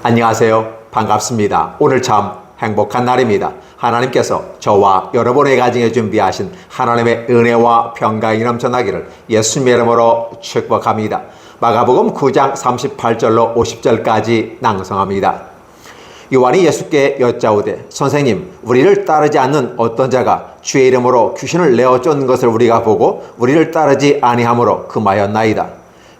안녕하세요. 반갑습니다. 오늘 참 행복한 날입니다. 하나님께서 저와 여러분의 가정에 준비하신 하나님의 은혜와 평강이 넘쳐나기를 예수님의 이름으로 축복합니다. 마가복음 9장 38절로 50절까지 낭송합니다. 요한이 예수께 여짜오되 선생님 우리를 따르지 않는 어떤 자가 주의 이름으로 귀신을 내어 쫓는 것을 우리가 보고 우리를 따르지 아니하므로 금하였나이다.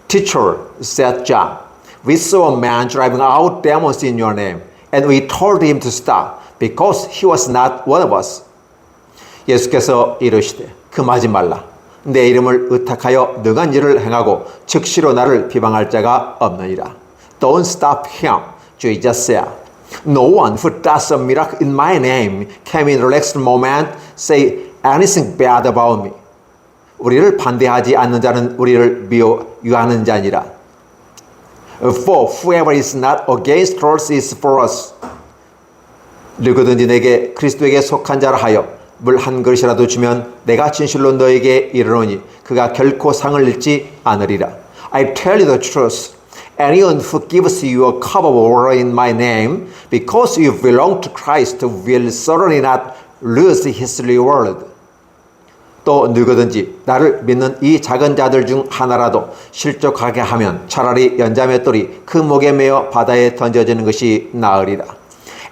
Teacher said John, we saw a man driving out demons in your name and we told him to stop because he was not one of us. 예수께서 이르시되 금하지 말라. 내 이름을 의탁하여 능한 일을 행하고 즉시로 나를 비방할 자가 없느니라. Don't stop him, Jesus said. No one who does a miracle in my name can in the next moment say anything bad about me. 우리를 반대하지 않는 자는 우리를 미워하는 자니라. For whoever is not against us is for us. 누구든지 내게 그리스도에게 속한 자라 하여 물 한 그릇이라도 주면 내가 진실로 너에게 이르노니 그가 결코 상을 잃지 않으리라. I tell you the truth. Anyone who gives you a cup of water in my name, because you belong to Christ, will certainly not lose his reward. 또 누구든지 나를 믿는 이 작은 자들 중 하나라도 실족하게 하면 차라리 연자맷돌이 그 목에 매어 바다에 던져지는 것이 나으리라.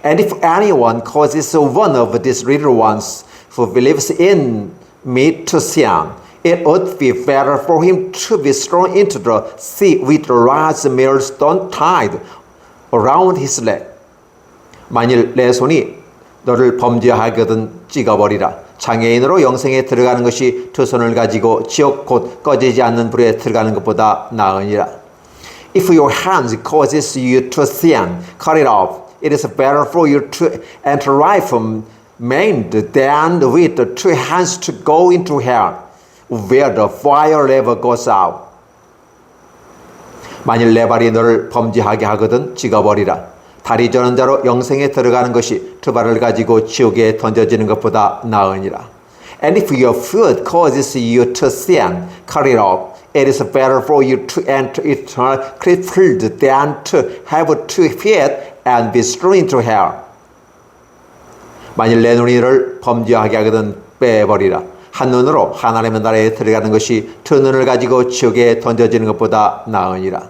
And if anyone causes one of these little ones who believes in me to sin, it would be better for him to be thrown into the sea with a large millstone tied around his leg. 만일 내 손이 너를 범죄하거든 찍어버리라. 장애인으로 영생에 들어가는 것이 두 손을 가지고 지옥 곧 꺼지지 않는 불에 들어가는 것보다 나으니라. If your hand causes you to sin, cut it off. It is better for you to enter life maimed than with two hands to go into hell, where the fire never goes out. 만일 내 발이 너를 범죄하게 하거든 찍어버리라. 다리 저는 자로 영생에 들어가는 것이 두 발을 가지고 지옥에 던져지는 것보다 나으니라. And if your foot causes you to sin, cut it off. It is better for you to enter eternal crippled than to have two feet and be thrown into hell. 만일 내 눈이 를 범죄하게 하거든 빼버리라. 한 눈으로 하나님의 나라에 들어가는 것이 두 눈을 가지고 지옥에 던져지는 것보다 나으니라.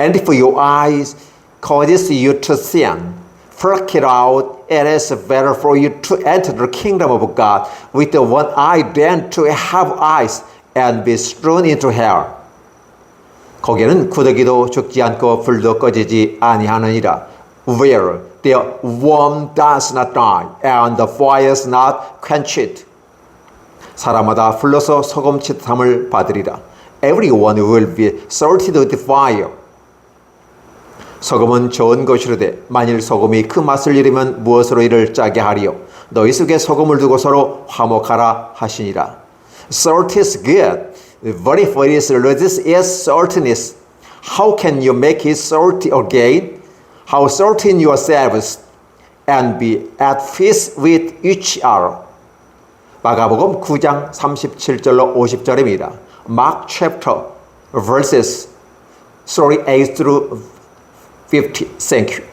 And if your eyes causes you to sin, pluck it out. It is better for you to enter the kingdom of God with the one eye than to have eyes and be thrown into hell. 거기는 구더기도 죽지 않고 불도 꺼지지 아니하느니라. Where the worm does not die and the fire is not quenched. 사람마다 불러서 소금치탐을 받으리라. Everyone will be salted with fire. 소금은 좋은 것이로되 만일 소금이 그 맛을 잃으면 무엇으로 이를 짜게 하리요 너희 속에 소금을 두고 서로 화목하라 하시니라 Salt is good but if it is loses its saltiness how can you make it salty again how salty in yourselves and be at peace with each other 마가복음 9장 37절로 50절입니다 Mark chapter verses 38 through 50. Thank you.